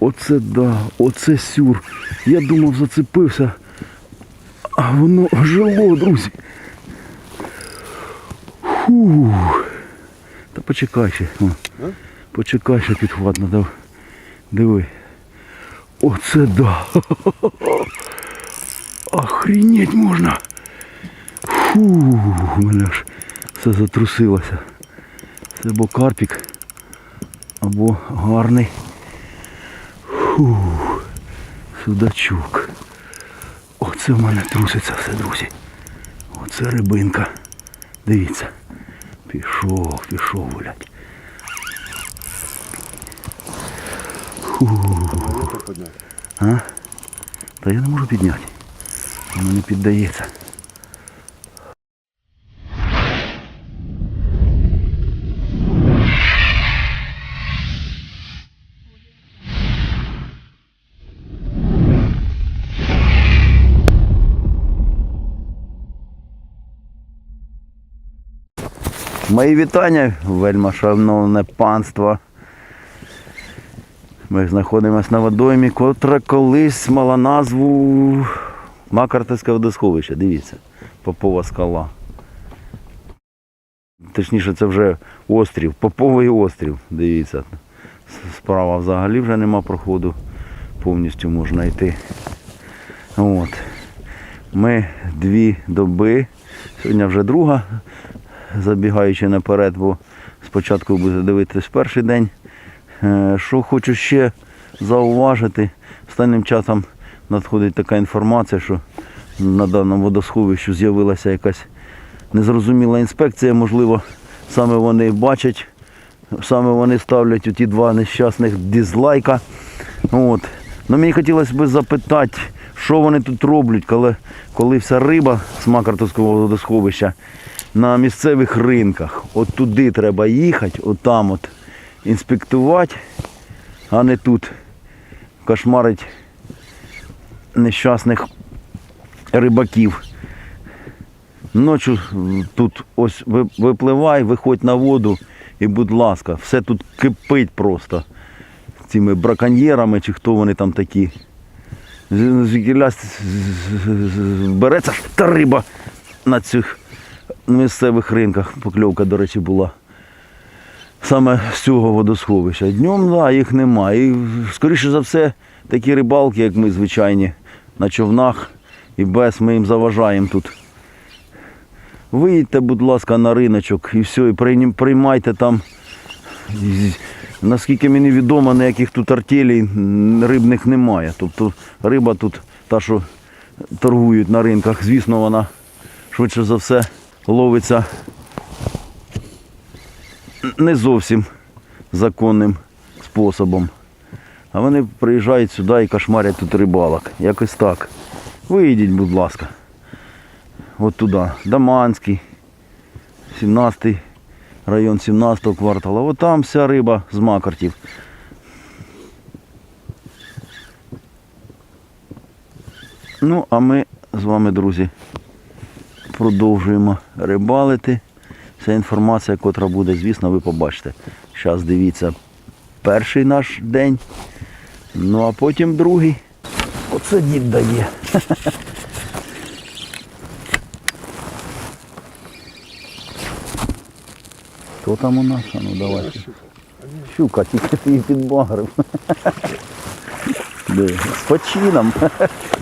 Оце да, оце сюр. Я думав, зацепився. А воно ожило, друзі. Фу. Та почекай ще. О. Почекай ще підхват надав. Диви. Оце да. Охренеть можна. Фу, у мене аж все затрусилося. Це або карпік, або гарний. Фу, судачок. Оце в мене труситься все, друзі. Оце рибинка. Дивіться. Пішов, пішов гулять. А? Та я не можу підняти. Воно не піддається. Мої вітання, вельма шановне панство. Ми знаходимося на водоймі, котра колись мала назву Макартовське водосховище. Дивіться, Попова скала. Точніше, це вже острів, Поповий острів. Дивіться. Справа взагалі вже нема проходу. Повністю можна йти. От. Ми дві доби. Сьогодні вже друга, забігаючи наперед, бо спочатку буде дивитись перший день. Е, Що хочу ще зауважити, останнім часом надходить така інформація, що на даному водосховищі з'явилася якась незрозуміла інспекція, можливо, саме вони бачать, саме вони ставлять ті два нещасних дизлайка. От. Ну, мені хотілося б запитати, що вони тут роблять, коли, коли вся риба з Макартовського водосховища на місцевих ринках. От туди треба їхати, от там от інспектувати, а не тут кошмарить нещасних рибаків. Ночі тут ось випливай, виходь на воду і, будь ласка, все тут кипить просто цими браконьєрами чи хто вони там такі. З- Звідкіля з- з- з- береться та риба на цих місцевих ринках. Покльовка, до речі, була саме з цього водосховища. Днем да, їх немає. І, скоріше за все, такі рибалки, як ми звичайні, на човнах і без, ми їм заважаємо тут. Виїдьте, будь ласка, на риночок і все, і приймайте там. Наскільки мені відомо, ніяких тут артелей м, рибних немає. Тобто риба тут, та, що торгують на ринках, звісно, вона швидше за все ловиться не зовсім законним способом. А вони приїжджають сюди і кошмарять тут рибалок. Якось так. Виїдіть, будь ласка. От туди. Даманський, 17 район 17 квартала. От там вся риба з макартів. Ну, а ми з вами, друзі, продовжуємо рибалити. Вся інформація, котра буде, звісно, ви побачите. Зараз дивіться перший наш день, ну а потім другий. Оце дід дає. Хто там у нас? А ну давай. Щука, тільки ти її підбагрив. З почином.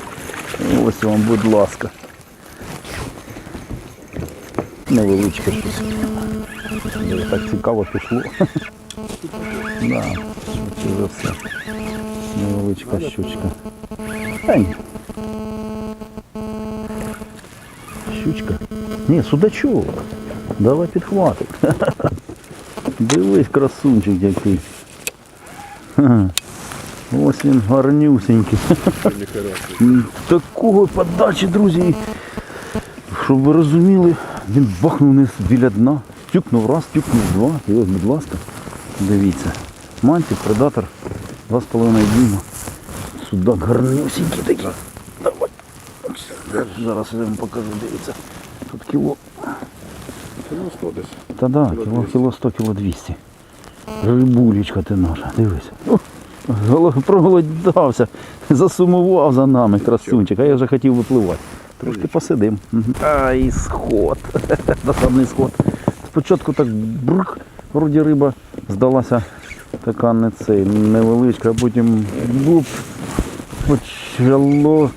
Ось вам, будь ласка. Невеличке щось. Диви, Так цікаво пішло. Да, швидше за все. Невеличка щучка. Та ні. Щучка. Ні, судачок. Давай підхватик. Дивись, красунчик який. Ха. Ось він гарнюсенький. М, Такого подачі, друзі. Щоб ви розуміли, Він бахнув вниз біля дна, тюкнув раз, тюкнув два. І ось, будь ласка, дивіться. Мантик, предатор, 2,5 дюйма. Судак гарнюсенький такий. Давай. Зараз я вам покажу, дивіться. Тут кіло. Ну, що десь? Та да, кіло, кіло 100, кіло 200. Рибулечка ти наша, дивись. О, проголодався, засумував за нами, красунчик, а я вже хотів випливати. Трошки посидим. Ай, сход. Досадний сход. Спочатку так брух, вроді риба здалася така не цей, невеличка, а потім буп, почало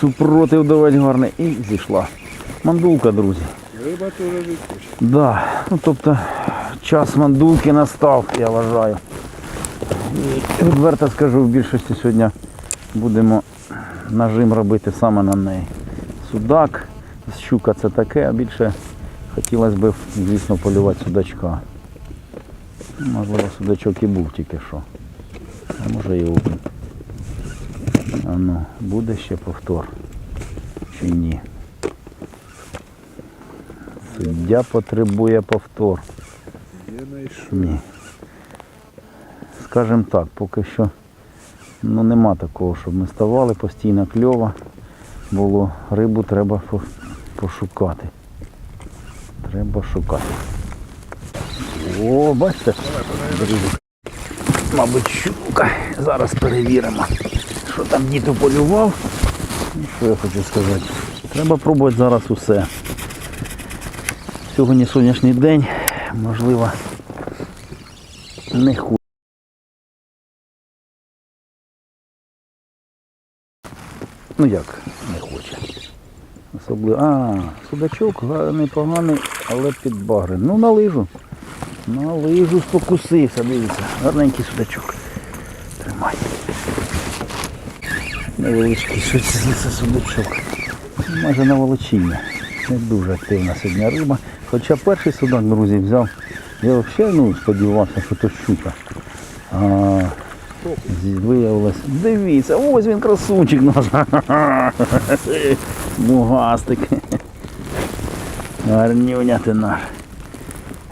супротив давати гарний і зійшла. Мандулка, друзі. Риба теж жить хоче. Да, ну тобто час мандулки настав, я вважаю. І відверто скажу, в більшості сьогодні будемо нажим робити саме на неї. Судак, щука це таке, а більше хотілося б, звісно, полювати судачка. Можливо, судачок і був тільки що. А може і окунь. А ну, буде ще повтор. Чи ні? Суддя потребує повтор. Ні. Скажем так, поки що ну, нема такого, щоб ми ставали постійно кльово. Було рибу треба пошукати. Треба шукати. О, бачите? Мабуть, щука. Зараз перевіримо, що там дід полював. Ну, Що я хочу сказати? Треба пробувати зараз усе. Сьогодні сонячний день, можливо, не ху. Ну як не хоче. Особливо. А, судачок га- непоганий, але підбагрений. Ну на лижу. На лижу спокусився, дивіться. Гарненький судачок. Тримай. Невеличкий це судачок. Майже на волочіння. Не дуже активна сьогодні риба. Хоча перший судак, друзі, взяв. Я взагалі ну, сподівався, що то щука. А, зі- виявилось. Дивіться, ось він красунчик наш. Мугастик. Гарнюня ти наш.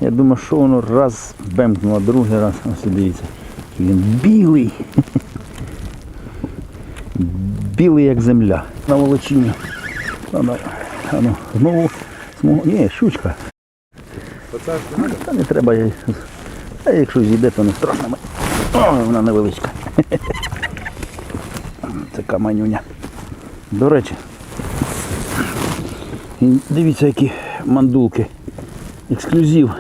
Я думаю, що воно раз бемкнуло, другий раз. Ось дивіться. Він білий. Білий як земля. На волочині. А ну, знову, знову. Ні, щучка. Та не треба. А якщо зійде, то не страшно. О, вона невеличка. Це каманюня. До речі. Дивіться, які мандулки. Ексклюзив.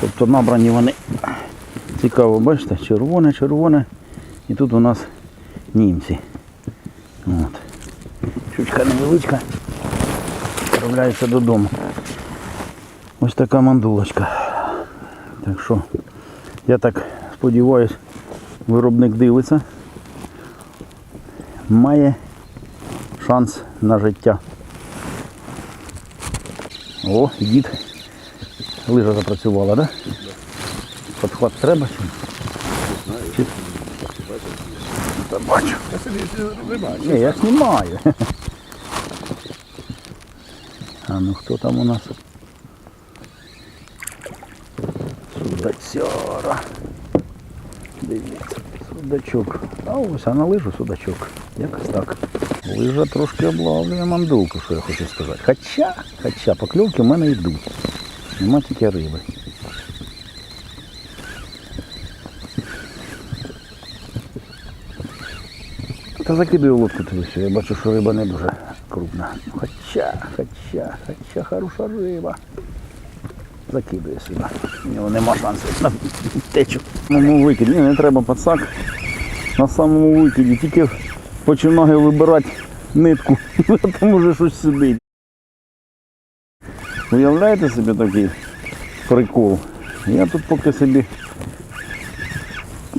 Тобто набрані вони. Цікаво, бачите, червоне, червоне. І тут у нас німці. От. Щучка невеличка. Відправляється додому. Ось така мандулочка. Так що, я так сподіваюся, виробник дивиться. Має шанс на життя. О, дід. Лижа запрацювала, так? Да? Подхват треба чи? Та бачу. Ні, я знімаю. А ну хто там у нас? Судацяра. Судачок. А ось, а на лижу судачок. Якось так. Лижа трошки облавлює мандулку, що я хочу сказати. Хоча, хоча покльовки в мене йдуть. Нема тільки риби. Та закидую лодку тобі все. Я бачу, що риба не дуже крупна. Хоча, хоча, хоча хороша риба. Закидує сюди. У нього нема шансів на течу. Самому викиді. Не треба пацак. На самому викиді. Тільки починаю вибирати нитку, а там уже щось сидить. Уявляєте собі такий прикол? Я тут поки собі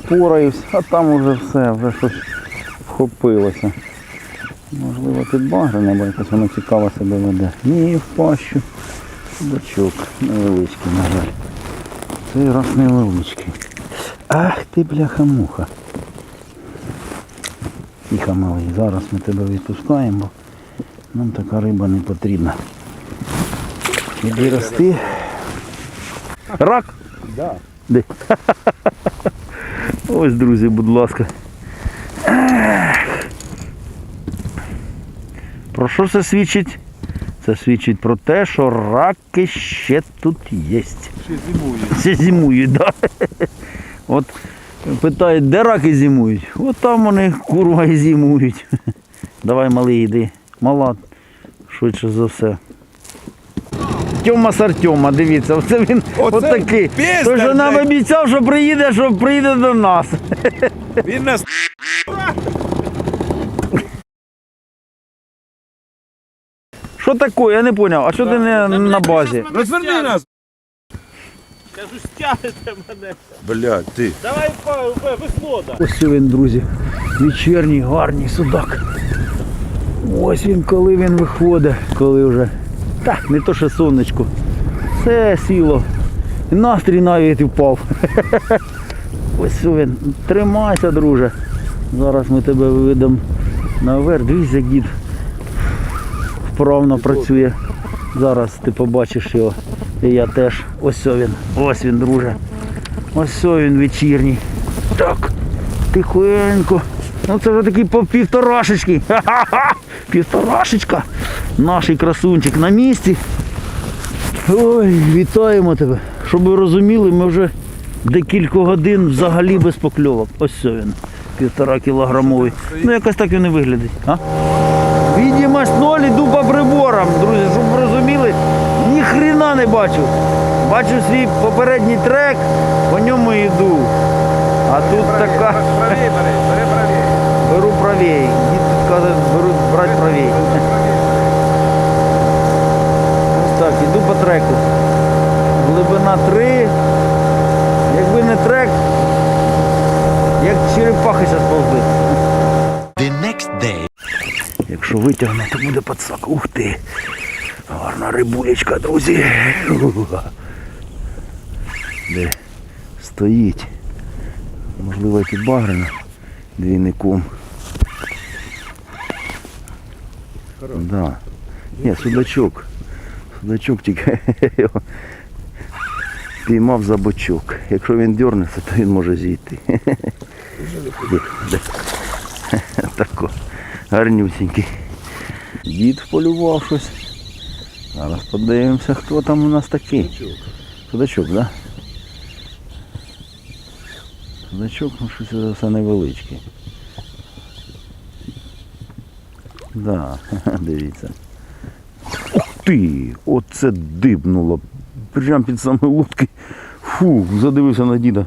пораюсь, а там уже все, вже щось вхопилося. Можливо, підбагрене, бо якось воно цікаво себе веде. Ні, в пащу. Судачок невеличкий, на жаль. Цей раз невеличкий. Ах ти бляха-муха. Тихо, малий, зараз ми тебе відпускаємо, бо нам така риба не потрібна. Іди рости. Рак! Да. Де? Ось, друзі, будь ласка. Про що це свідчить? Це свідчить про те, що раки ще тут є. Ще зимує. Ще зимують, да? От Питають, де раки зимують? От там вони курва і зимують. Давай, малий, йди. Мала, швидше за все. Тьома з Артема, дивіться, оце він Оце отакий. Той, нам обіцяв, що приїде, що приїде до нас. Він нас Що таке? Я не зрозумів. А що ти не на базі? розверни нас. Кажу, стягнете мене. Блядь, ти. Давай весло да. Ось він, друзі. Вечірній гарний судак. Ось він, коли він виходить, коли вже. Так, не то що сонечко. Все сіло. І настрій навіть впав. Ось він. Тримайся, друже. Зараз ми тебе виведемо наверх. Дивись, як дід вправно працює. Зараз ти побачиш його. І я теж. Ось він. Ось він, друже. Ось він вечірній. Так, тихенько. Ну це вже такий по півторашечки. Ха-ха-ха! Півторашечка. Наш красунчик на місці. Ой, вітаємо тебе. Щоб ви розуміли, ми вже декілька годин взагалі без покльовок. Ось він. Півтора кілограмовий. Ну якось так він і виглядить. А? Відімость ноль іду по приборам, друзі, щоб ви розуміли, ні хрена не бачу. Бачу свій попередній трек, по ньому йду. А тут така. Беру правій. Беру правей. Дід тут каже, беру брати правей. Ось так, іду по треку. Глибина 3. Якби не трек, як черепахи зараз повзли. The next day. Якщо витягне, то буде пацак. Ух ти. Гарна рибулечка, друзі. Де стоїть. Можливо, і багрена двійником. Да. Ні, судачок. Судачок тільки його піймав за бочок. Якщо він дернеться, то він може зійти. Тако. Гарнюсінький. Дід полював щось. Зараз подивимося, хто там у нас такий. Судачок, так? Да? Судачок, ну щось це все невеличкий. Да, дивіться. Ух ти! Оце дибнуло. Прям під саме лодки. Фу, задивився на діда.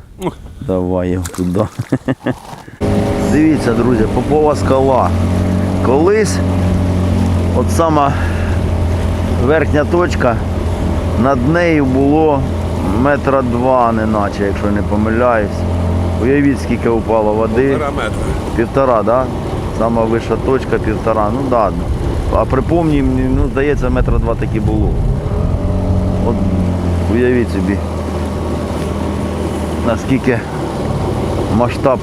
Давай його туди. Дивіться, друзі, попова скала. Колись от сама верхня точка, над нею було метра два, неначе, якщо не помиляюсь. Уявіть, скільки упало води. Півтора метра. Півтора, так? Да? Сама вища точка півтора. Ну да. А припомні, ну, здається, метра два таки було. От уявіть собі, наскільки масштаб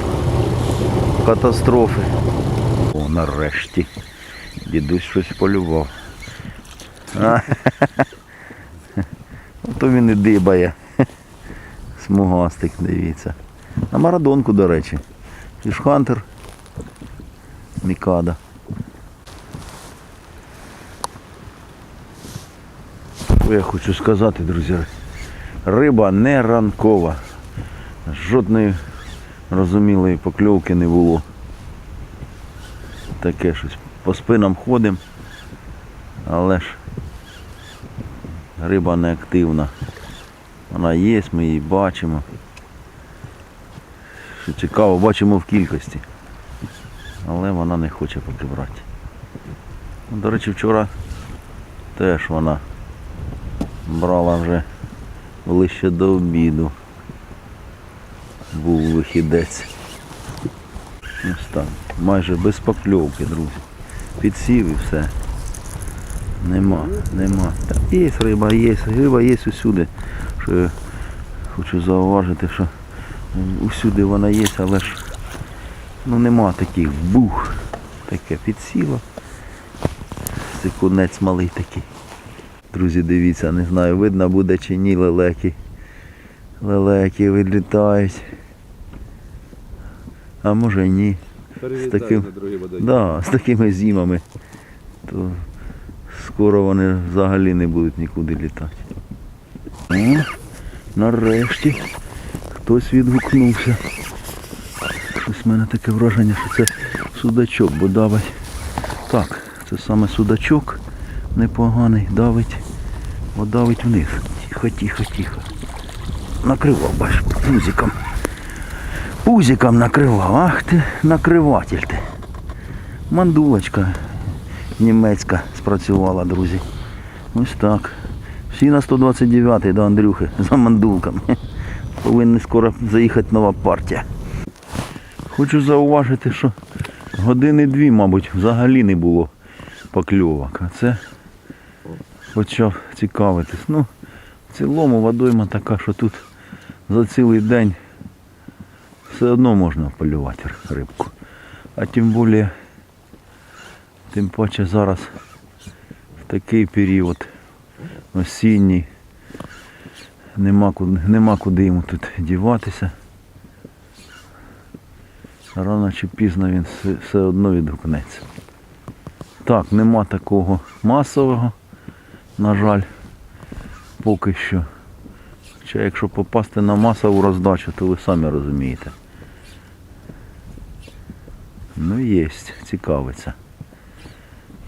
катастрофи. О, нарешті. Дідусь щось полював. А, То він і дибає. Смугастик, дивіться. На марадонку, до речі. Фішхантер. Мікада. Що я хочу сказати, друзі. Риба не ранкова. Жодної розумілої покльовки не було. Таке щось. По спинам ходимо, але ж риба не активна. Вона є, ми її бачимо. Що цікаво, бачимо в кількості але вона не хоче поки брати. Ну, До речі, вчора теж вона брала вже ближче до обіду. Був вихідець. Ось так. Майже без покльовки, друзі. Підсів і все. Нема, нема. Та є риба, є, риба є усюди. Що я хочу зауважити, що усюди вона є, але ж Ну нема таких бух. Таке підсіло. Секунець малий такий. Друзі, дивіться, не знаю, видно буде чи ні лелеки. Лелеки вилітають. А може ні. Перелітає таким-. Да, з такими зімами. То скоро вони взагалі не будуть нікуди літати. О, нарешті хтось відгукнувся. Щось в мене таке враження, що це судачок, бо давить. Так, це саме судачок непоганий, давить, бо давить вниз. Тихо, тихо, тихо. Накривав, бачиш, пузиком. Пузиком накривав. Ах ти, накриватель ти. Мандулочка німецька спрацювала, друзі. Ось так. Всі на 129-й до Андрюхи за мандулками. Повинна скоро заїхати нова партія. Хочу зауважити, що години дві, мабуть, взагалі не було покльовок. А це почав цікавитись. Ну, в цілому водойма така, що тут за цілий день все одно можна полювати рибку. А тим більше, тим паче зараз в такий період осінній. Нема куди, нема куди йому тут діватися. Рано чи пізно він все, одно відгукнеться. Так, нема такого масового, на жаль, поки що. Хоча якщо попасти на масову роздачу, то ви самі розумієте. Ну є, цікавиться.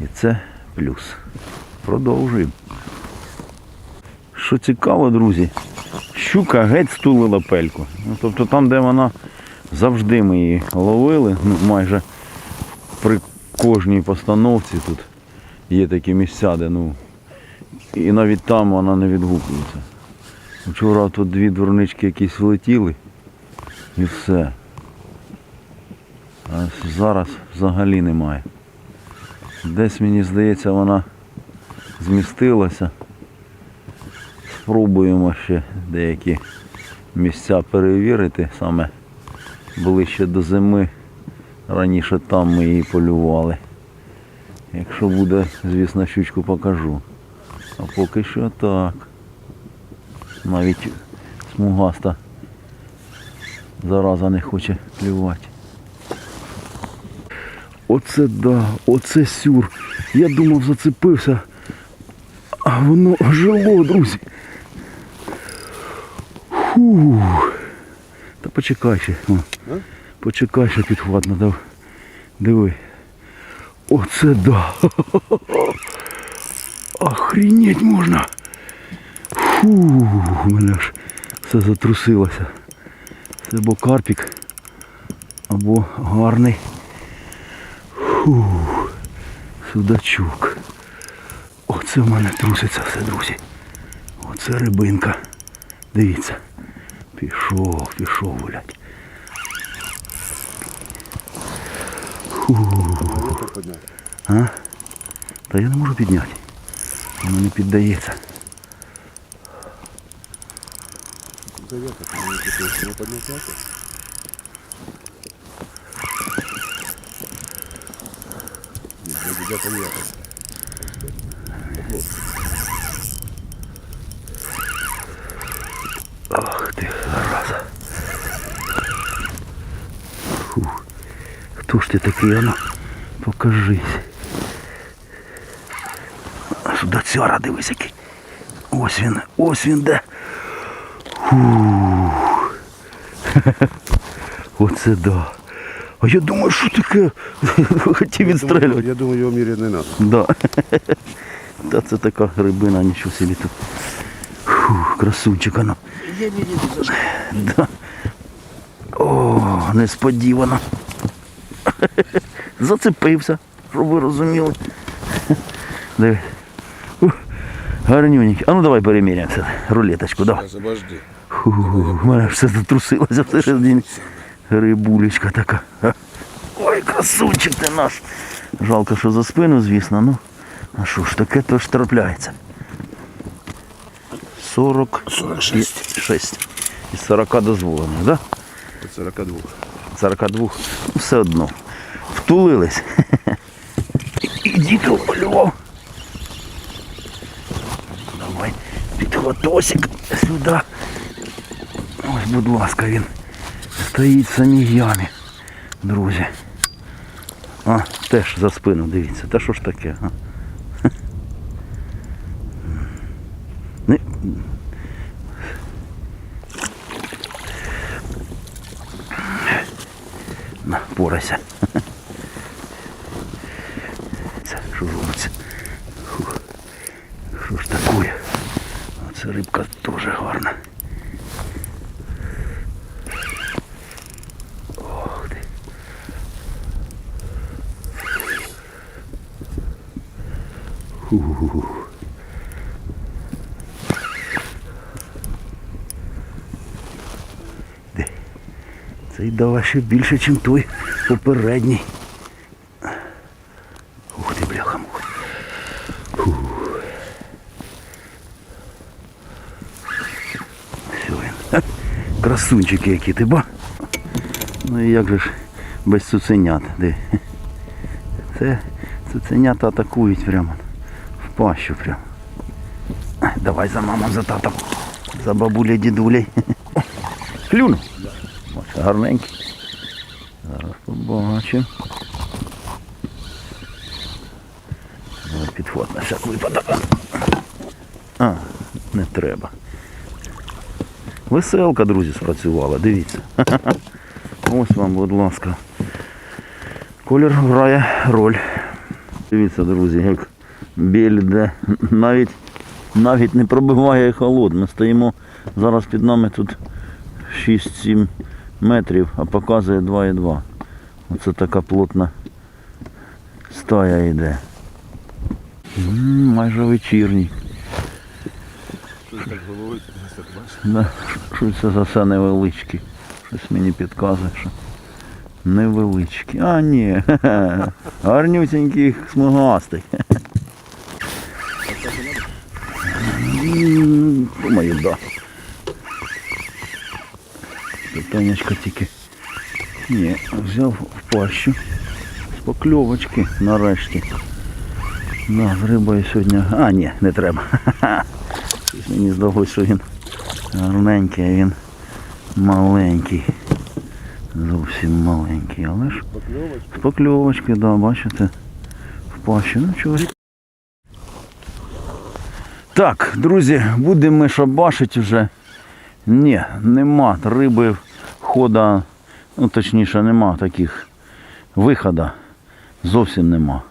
І це плюс. Продовжуємо. Що цікаво, друзі, щука геть стулила пельку. Ну, тобто там, де вона завжди ми її ловили, ну, майже при кожній постановці тут є такі місця, де ну. І навіть там вона не відгукується. Вчора тут дві дворнички якісь влетіли і все. А зараз взагалі немає. Десь мені здається вона змістилася. Спробуємо ще деякі місця перевірити саме ближче до зими. Раніше там ми її полювали. Якщо буде, звісно, щучку покажу. А поки що так. Навіть смугаста зараза не хоче клювати. Оце да, оце сюр. Я думав зацепився. А воно жило, друзі. Фу. Та почекай ще. О. Почекай ще підхват надав. Диви. Оце да. Охренеть можна. Фу, у мене аж все затрусилося. Це або карпік, або гарний. Фу, судачок. Оце в мене труситься все, друзі. Оце рибинка. Дивіться. Пішов, пішов гулять. А? Та я не можу підняти. Воно не піддається. Ах ти, зараза. Фу. Хто ж ти такий, ану? Покажись. Судацяра, дивись який. Ось він, ось він де. Фу. Оце да. А я думаю, що таке? Хотів відстрелювати. Я думаю, його міряти не треба. Да. Та це така рибина, нічого собі тут. Фу, красунчик ну. вона. Да. О, несподівано. Зацепився, щоб ви розуміли. Диви. Гарнюненький. А ну давай переміряємося. Рулеточку, давай. Фу, в мене все затрусилося всередині. Рибулечка така. А? Ой, красунчик ти наш. Жалко, що за спину, звісно, ну. А що ж таке, то ж трапляється. 40... 46. 6. Із 40 дозволено, так? Да? Від 42. 42. Ну, все одно. Втулились. І діти полював. Давай, підхватосик сюди. Ось, будь ласка, він Стоїть в самій ямі, друзі. А, теж за спину, дивіться. Та що ж таке? А? Не... порайся. Це що робиться? Фух. Що ж таке? Оце рибка дуже гарна. Ох ти. Фух. Де? Цей дава ще більше, ніж той попередній. Ух ти, бляха муха. Все він. Красунчики які ти ба. Ну і як же ж без цуценят. Це цуценята атакують прямо. Пащу прямо. Ай, Давай за мамом, за татом. За бабуля дідулей. Клюнув. Ось гарненький. Зараз побачимо. Підход на всяк випадок. А, не треба. Веселка, друзі, спрацювала, дивіться. Ось вам, будь ласка. Колір грає роль. Дивіться, друзі, як біль йде. Навіть, навіть не пробиває холод. Ми стоїмо зараз під нами тут 6-7 метрів, а показує 2,2. Оце така плотна стая йде. Майже вечірній. Щось так головою. Да, щось це за все невеличкі. Щось мені підказує, що невеличкі. А, ні. Гарнюсінький смугастий. М, Думаю, да. Питаннячко тільки. Ні, взяв в пащу. З покльовочки нарешті. Да, з рибою сьогодні. А, ні, не треба. Щось Мені здалося, що він гарненький, а він маленький. Зовсім маленький, але ж з покльовочки, да, бачите, в пащі. Ну чого. Так, друзі, будемо шабашити вже. Ні, нема риби хода, ну точніше нема таких вихода. Зовсім нема.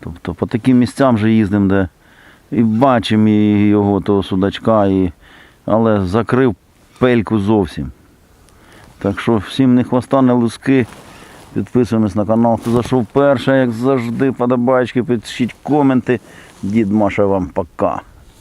Тобто по таким місцям вже їздимо, де і бачимо його того судачка, і... але закрив пельку зовсім. Так що всім не хвоста, не луски. Підписуємось на канал. Хто зайшов перше, як завжди, подобайки, пишіть коменти. Дід Маша вам пока.